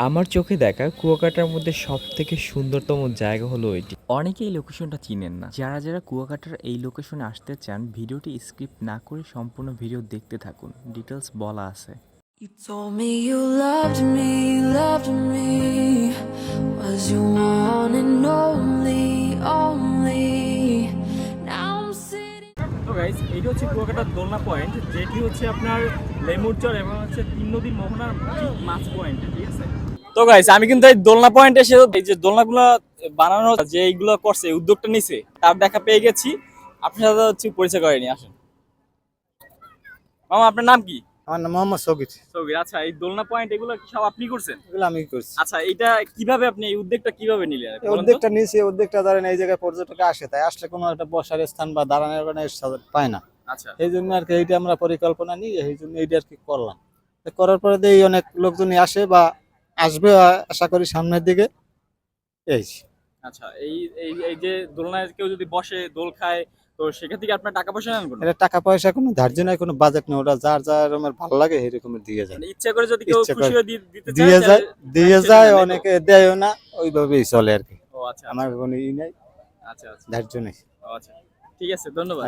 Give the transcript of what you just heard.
আমার চোখে দেখা কুয়াকাটার মধ্যে সব থেকে সুন্দরতম জায়গা হলো এটি অনেকে এই লোকেশনটা চিনেন না যারা যারা কুয়াকাটার এই লোকেশনে আসতে চান ভিডিওটি স্কিপ না করে সম্পূর্ণ ভিডিও দেখতে থাকুন ডিটেলস বলা আছে You told me you loved me, loved me. Was you one and only, only? Now I'm sitting. তো গাইস এইটা হচ্ছে কুয়াকাটার দোলনা পয়েন্ট যেটি হচ্ছে আপনার লেমুরচর এবং হচ্ছে তিন নদী মোহনার ঠিক মাছ পয়েন্ট ঠিক আছে তো গাইস আমি কিন্তু এই দোলনা পয়েন্টে এসে এই যে দোলনাগুলো বানানো যে এইগুলো করছে উদ্যোগটা নিছে তার দেখা পেয়ে গেছি। আপনার সাথে হচ্ছে পরিচয় করেনি আসেন। মামা আপনার নাম কি? আমার নাম মোহাম্মদ সবির সবির আচ্ছা এই দোলনা পয়েন্ট এগুলো কি সব আপনি করছেন? এগুলো আমি করছি। আচ্ছা এটা কীভাবে আপনি এই উদ্যোগটা কীভাবে নিলেন উদ্যোগটা নিয়েছি উদ্যোগটা ধরেন এই জায়গায় পর্যটক আসে তাই আসলে কোনো একটা বসার স্থান বা দাঁড়ানোর কোনো পায় না। আচ্ছা। এই জন্য আর কি এইটা আমরা পরিকল্পনা নিই এই জন্য এইটা আর কি করলাম। করার পরে এই অনেক লোকজনই আসে বা আসবে আশা করি সামনের দিকে। এই আচ্ছা এই এই এই যে দোলনায় কেউ যদি বসে দোল খায় তো সেখান থেকে আপনার টাকা পয়সা নেন কোনো? এটা টাকা পয়সা কোনো ধার্য নাই কোনো বাজেট নেই ওটা যার যার রকমের ভালো লাগে এই রকমের দিয়ে যায়। মানে ইচ্ছা করে যদি কেউ খুশি হয়ে দিতে দিয়ে যায় দিয়ে যায় অনেকে দেয়ও না ওইভাবেই চলে আর কি। ও আচ্ছা আমার কোনো ই নাই আচ্ছা আচ্ছা। ধার্য নেই। ও আচ্ছা ঠিক আছে ধন্যবাদ।